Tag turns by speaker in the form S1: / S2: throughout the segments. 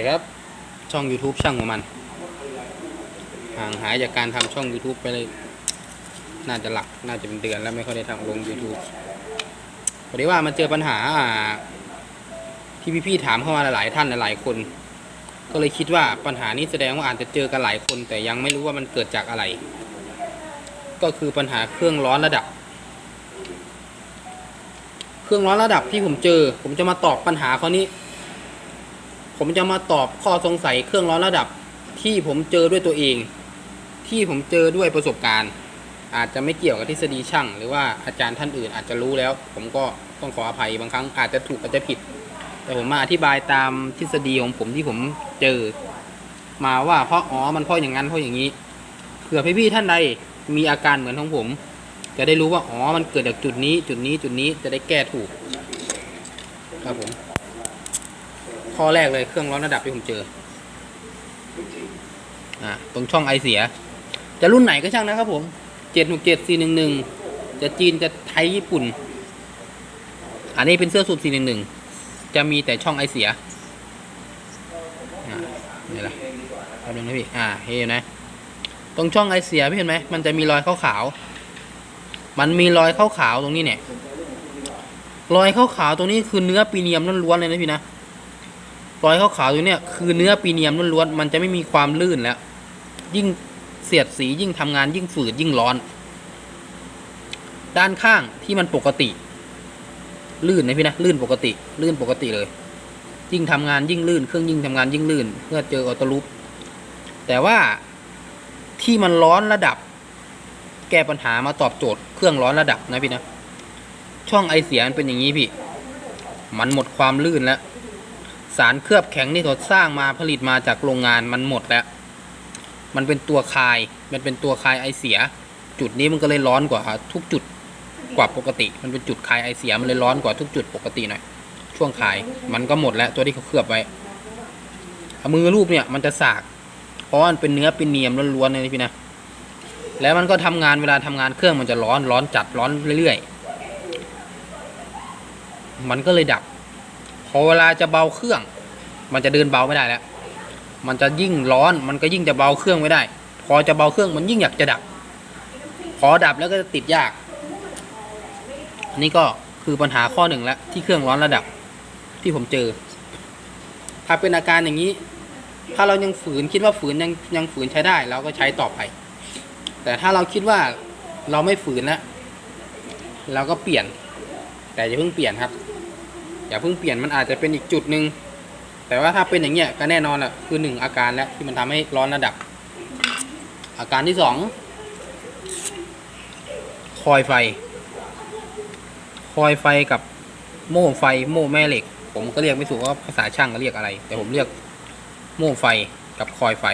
S1: ดีครับ ช่อง YouTube ช่างของมัน ห่างหายจากการทำช่อง YouTube ไปเลย น่าจะหลักน่าจะเป็นเดือนแล้วไม่ค่อยได้ทำลง YouTube พอดีว่ามันเจอปัญหาที่พี่ๆถามเข้ามาหลายท่านหลายคน ก็เลยคิดว่าปัญหานี้แสดงว่าอาจจะเจอกันหลายคน แต่ยังไม่รู้ว่ามันเกิดจากอะไร ก็คือปัญหาเครื่องร้อนระดับ เครื่องร้อนระดับที่ผมเจอ ผมจะมาตอบปัญหาข้อนี้ ผมจะมาตอบข้อสงสัยเครื่องร้อนระดับที่ผมเจอด้วยตัวเอง ที่ผมเจอด้วยประสบการณ์ อาจจะไม่เกี่ยวกับทฤษฎีช่าง หรือว่าอาจารย์ท่านอื่นอาจจะรู้แล้ว ผมก็ต้องขออภัยบางครั้งอาจจะถูกอาจจะผิด แต่ผมมาอธิบายตามทฤษฎีของผมที่ผมเจอ มาว่าเพราะอ๋อมันเพราะอย่างนั้นเพราะอย่างนี้เผื่อพี่ๆท่านใดมีอาการเหมือนของผม จะได้รู้ว่าอ๋อมันเกิดจากจุดนี้จุดนี้จุดนี้จะได้แก้ถูกครับผม ข้อแรกเลยเครื่องร้อนระดับที่ผมเจออ่าตรงช่องไอเสีย จะรุ่นไหนก็ช่างนะครับผมเจ็ดหกเจ็ดสี่หนึ่งหนึ่งจะจีนจะไทยญี่ปุ่น อันนี้เป็นเสื้อสูทสี่หนึ่งหนึ่งจะมีแต่ช่องไอเสียอ่านี่แหละแป๊บนึงนะพี่ อ่า เห็นไหมตรงช่องไอเสียพี่เห็นไหม มันจะมีรอยขาวๆ มันมีรอยขาวๆตรงนี้เนี่ย รอยขาวๆตรงนี้คือเนื้อปีเนียมล้วนๆเลยนะพี่นะ รอยขาวๆตรงเนี้ยคือเนื้อปีเนียมล้วนๆมันจะไม่มีความลื่นแล้ว ยิ่งเสียดสียิ่งทำงานยิ่งฝืดยิ่งร้อน ด้านข้างที่มันปกติ ลื่นนะพี่นะลื่นปกติ ลื่นปกติเลย ยิ่งทำงานยิ่งลื่น เครื่องยิ่งทำงานยิ่งลื่น เพื่อเจอออโตลูปแต่ว่าที่มันร้อนระดับ แก้ปัญหามาตอบโจทย์เครื่องร้อนระดับนะพี่นะช่องไอเสียมันเป็นอย่างนี้พี่ มันหมดความลื่นแล้ว สารเคลือบแข็งที่เขาสร้างมาผลิตมาจากโรงงานมันหมดแล้ว มันเป็นตัวคาย มันเป็นตัวคายไอเสีย จุดนี้มันก็เลยร้อนกว่าทุกจุดกว่าปกติ มันเป็นจุดคายไอเสียมันเลยร้อนกว่าทุกจุดปกติหน่อยช่วงคายมันก็หมดแล้วตัวที่เขาเคลือบไว้เอามือรูปเนี่ยมันจะสากเพราะมันเป็นเนื้อเป็นเนียมล้วนๆเลยพี่นะแล้วมันก็ทำงานเวลาทำงานเครื่องมันจะร้อนร้อนจัดร้อนเรื่อยๆมันก็เลยดับ พอเวลาจะเบาเครื่อง มันจะเดินเบาไม่ได้แล้ว มันจะยิ่งร้อนมันก็ยิ่งจะเบาเครื่องไม่ได้ พอจะเบาเครื่องมันยิ่งอยากจะดับ พอดับแล้วก็จะติดยากนนี้ก็คือปัญหาข้อหนึ่งแล้วที่เครื่องร้อนระดับที่ผมเจอ ถ้าเป็นอาการอย่างนี้ ถ้าเรายังฝืนคิดว่าฝืนยังยังฝืนใช้ได้เราก็ใช้ต่อไป แต่ถ้าเราคิดว่าเราไม่ฝืนแล้วเราก็เปลี่ยน แต่อย่าเพิ่งเปลี่ยนครับ อย่าเพิ่งเปลี่ยนมันอาจจะเป็นอีกจุดหนึ่งแต่ว่าถ้าเป็นอย่างเงี้ยก็แน่นอนแหละคือหนึ่งอาการแล้วที่มันทำให้ร้อนระดับ อาการที่สองคอยไฟ คอยไฟกับโม่ไฟโม่แม่เหล็ก ผมก็เรียกไม่ถูกว่าภาษาช่างก็เรียกอะไร แต่ผมเรียกโม่ไฟกับคอยไฟ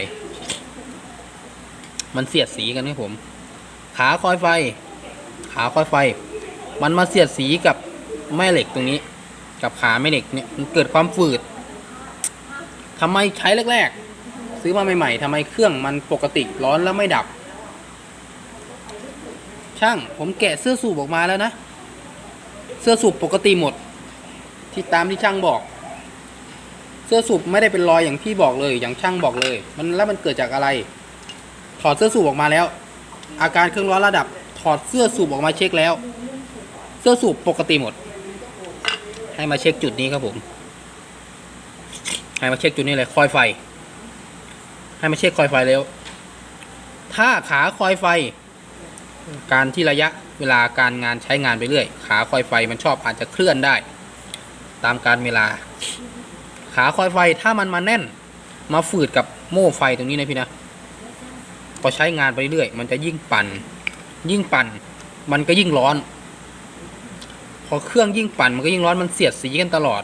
S1: มันเสียดสีกันครับผม ขาคอยไฟ ขาคอยไฟ มันมาเสียดสีกับแม่เหล็กตรงนี้ กับขาแม่เหล็กเนี่ยมันเกิดความฝืดทำไมใช้แรกๆ ซื้อมาใหม่ๆทำไมเครื่องมันปกติร้อนแล้วไม่ดับ ช่างผมแกะเสื้อสูบออกมาแล้วนะ เสื้อสูบปกติหมด ที่ตามที่ช่างบอก เสื้อสูบไม่ได้เป็นรอยอย่างที่บอกเลย อย่างช่างบอกเลย มันแล้วมันเกิดจากอะไร ถอดเสื้อสูบออกมาแล้ว อาการเครื่องร้อนระดับ ถอดเสื้อสูบออกมาเช็คแล้ว เสื้อสูบปกติหมด ให้มาเช็คจุดนี้ครับผม ให้มาเช็คจุดนี้เลยคอยไฟ ให้มาเช็คคอยไฟแล้ว ถ้าขาคอยไฟ การที่ระยะเวลาการงานใช้งานไปเรื่อย ขาคอยไฟมันชอบอาจจะเคลื่อนได้ ตามการเวลา ขาคอยไฟถ้ามันมาแน่น มาฝืดกับโม่ไฟตรงนี้นะพี่นะพอใช้งานไปเรื่อยมันจะยิ่งปั่น ยิ่งปั่น มันก็ยิ่งร้อน พอเครื่องยิ่งปั่นมันก็ยิ่งร้อนมันเสียดสีกันตลอด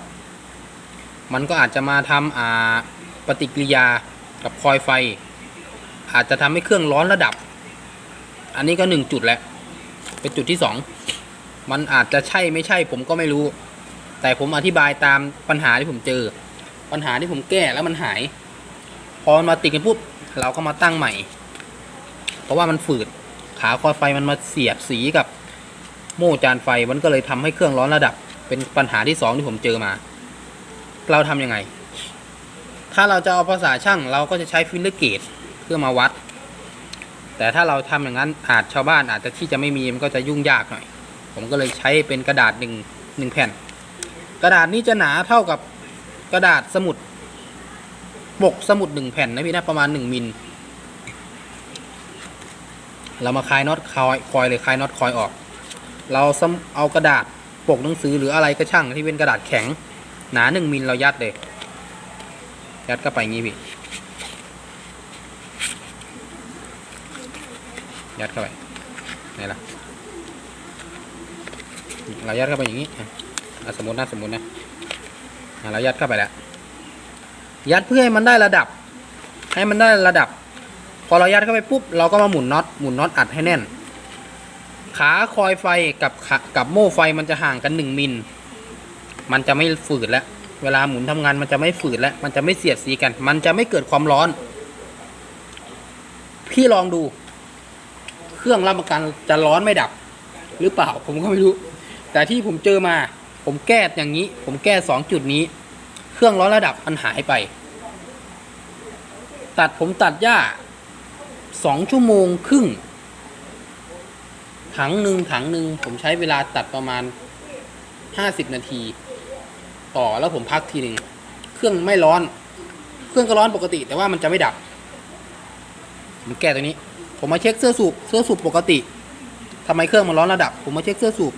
S1: มันก็อาจจะมาทำอ่าปฏิกิริยากับคอยไฟ อาจจะทำให้เครื่องร้อนระดับ อันนี้ก็หนึ่งจุดแหล้วเป็นจุดที่สองมันอาจจะใช่ไม่ใช่ผมก็ไม่รู้ แต่ผมอธิบายตามปัญหาที่ผมเจอ ปัญหาที่ผมแก้แล้วมันหาย พอมันมาติดกันปุ๊บเราก็มาตั้งใหม่ เพราะว่ามันฝืดขาคอยไฟมันมาเสียบสีกับ โม่จานไฟมันก็เลยทำให้เครื่องร้อนระดับ เป็นปัญหาที่สองที่ผมเจอมา เราทำยังไง ถ้าเราจะเอาภาษาช่างเราก็จะใช้ฟิลเลอร์เกจเพื่อมาวัด แต่ถ้าเราทำอย่างนั้นอาจชาวบ้านอาจจะที่จะไม่มีมันก็จะยุ่งยากหน่อย ผมก็เลยใช้เป็นกระดาษหนึ่งหนึ่งแผ่น กระดาษนี้จะหนาเท่ากับกระดาษสมุดปกสมุดหนึ่งแผ่นนะพี่นะประมาณหนึ่งมิลเรามาคลายน็อตคอยคอยเลยคลายน็อตคอยออก เราซ้ำเอากระดาษปกหนังสือหรืออะไรก็ช่างที่เป็นกระดาษแข็ง หนาหนึ่งมิลเรายัดเลย ยัดเข้าไปงี้พี่ ยัดเข้าไปไหนล่ะ เรายัดเข้าไปอย่างนี้อะสมมตินะสมมตินะอะเรายัดเข้าไปแล้ว ยัดเพื่อให้มันได้ระดับ ให้มันได้ระดับ พอเรายัดเข้าไปปุ๊บเราก็มาหมุนน็อต หมุนน็อตอัดให้แน่น ขาคอยไฟกับขากับโม่ไฟมันจะห่างกันหนึ่งมิล มันจะไม่ฝืดแล้ว เวลาหมุนทำงานมันจะไม่ฝืดแล้ว มันจะไม่เสียดสีกัน มันจะไม่เกิดความร้อน พี่ลองดู เครื่องรับประกันจะร้อนไม่ดับ หรือเปล่าผมก็ไม่รู้ แต่ที่ผมเจอมา ผมแก้อย่างนี้ ผมแก้สองจุดนี้ เครื่องร้อนระดับมันหายไป ตัดผมตัดหญ้าสองชั่วโมงครึ่ง ถังหนึ่งถังหนึ่งผมใช้เวลาตัดประมาณห้าสิบนาที ต่อแล้วผมพักทีหนึ่งเครื่องไม่ร้อน เครื่องก็ร้อนปกติ แต่ว่ามันจะไม่ดับ ผมแก้ตัวนี้ ผมมาเช็คเสื้อสูบเสื้อสูบปกติทำไมเครื่องมันร้อนระดับ ผมมาเช็คเสื้อสูบ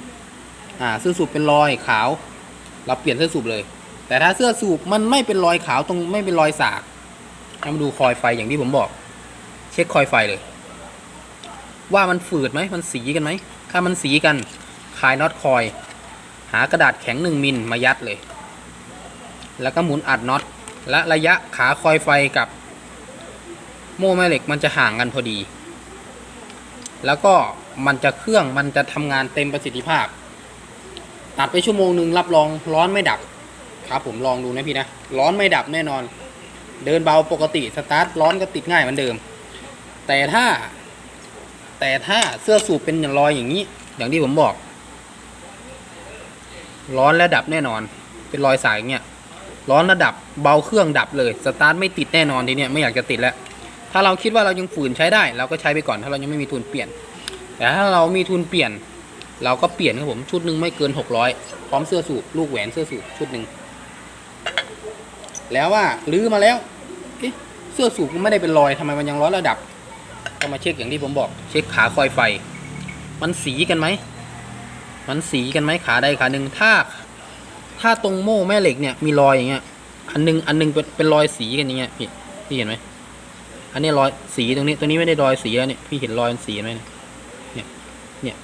S1: อ่าเสื้อสูบเป็นรอยขาว เราเปลี่ยนเสื้อสูบเลย แต่ถ้าเสื้อสูบมันไม่เป็นรอยขาวตรงไม่เป็นรอยสากให้มาดูคอยไฟอย่างที่ผมบอก เช็คคอยไฟเลย ว่ามันฝืดไหมมันสีกันไหมถ้ามันสีกันคลายน็อตคอย หากระดาษแข็งหนึ่งมิลมายัดเลย แล้วก็หมุนอัดน็อตและระยะขาคอยไฟกับ โม่แม่เหล็กมันจะห่างกันพอดี แล้วก็มันจะเครื่องมันจะทำงานเต็มประสิทธิภาพ ตัดไปชั่วโมงหนึ่งรับรองร้อนไม่ดับครับผมลองดูนะพี่นะร้อนไม่ดับแน่นอน เดินเบาปกติสตาร์ทร้อนก็ติดง่ายเหมือนเดิม แต่ถ้า แต่ถ้าเสื้อสูบเป็นรอยอย่างนี้ อย่างที่ผมบอก ร้อนและดับแน่นอน เป็นรอยสายอย่างเงี้ยร้อนระดับเบาเครื่องดับเลยสตาร์ทไม่ติดแน่นอนทีเนี้ยไม่อยากจะติดแล้วถ้าเราคิดว่าเรายังฝืนใช้ได้ เราก็ใช้ไปก่อนถ้าเรายังไม่มีทุนเปลี่ยน แต่ถ้าเรามีทุนเปลี่ยน เราก็เปลี่ยนครับผมชุดหนึ่งไม่เกินหกร้อยพร้อมเสื้อสูบลูกแหวนเสื้อสูบชุดหนึ่งแล้วว่าลื้อมาแล้วเสื้อสูบไม่ได้เป็นรอยทำไมมันยังร้อนระดับ ก็มาเช็คอย่างที่ผมบอก เช็คขาคอยไฟ มันสีกันไหม มันสีกันไหมขาใดขาหนึ่งถ้า ถ้าตรงโม่แม่เหล็กเนี่ยมีรอยอย่างเงี้ย อันหนึงอันหนึงเป็นเป็นรอยสีกันอย่างเงี้ยพี่พี่เห็นไหมอันนี้รอยสีตรงนี้ตรงนี้ไม่ได้รอยสีแล้วเนี่ยพี่เห็นรอยสีไหมเนี่ยเนี่ย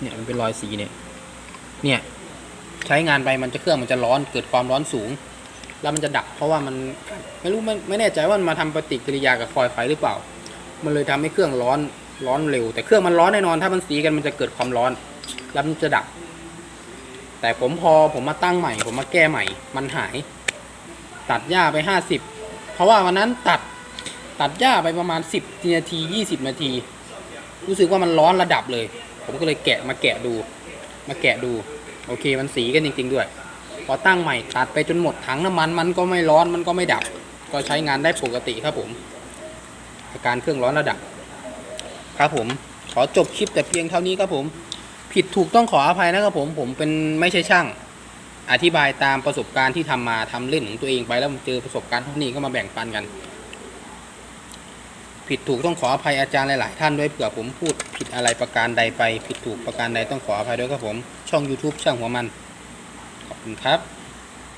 S1: เนี่ยมันเป็นรอยสีเนี่ย เนี่ยใช้งานไปมันจะเครื่องมันจะร้อนเกิดความร้อนสูง แล้วมันจะดับเพราะว่ามันไม่รู้ไม่ไม่แน่ใจว่ามันมาทำปฏิกิริยากับคอยไฟหรือเปล่า มันเลยทำให้เครื่องร้อนร้อนเร็ว แต่เครื่องมันร้อนแน่นอนถ้ามันสีกันมันจะเกิดความร้อน แล้วมันจะดับ แต่ผมพอผมมาตั้งใหม่ ผมมาแก้ใหม่ มันหาย ตัดหญ้าไปห้าสิบเพราะว่าวันนั้นตัดตัดหญ้าไปประมาณสิบนาทียี่สิบนาที รู้สึกว่ามันร้อนระดับเลย ผมก็เลยแกะมาแกะดู มาแกะดู โอเคมันสีกันจริง ๆ ด้วย พอตั้งใหม่ตัดไปจนหมดถังน้ำมันมันก็ไม่ร้อนมันก็ไม่ดับ ก็ใช้งานได้ปกติครับผม อาการเครื่องร้อนระดับ ครับผมขอจบคลิปแต่เพียงเท่านี้ครับผม ผิดถูกต้องขออภัยนะครับผมผมเป็นไม่ใช่ช่าง อธิบายตามประสบการณ์ที่ทำมาทำเล่นของตัวเองไปแล้วเจอประสบการณ์ท่านี้ก็มาแบ่งปันกัน ผิดถูกต้องขออภัยอาจารย์หลาย ๆ ท่านด้วยเผื่อผมพูดผิดอะไรประการใดไป ผิดถูกประการใดต้องขออภัยด้วยครับผม ช่อง YouTube ช่างหัวมันขอบคุณครับ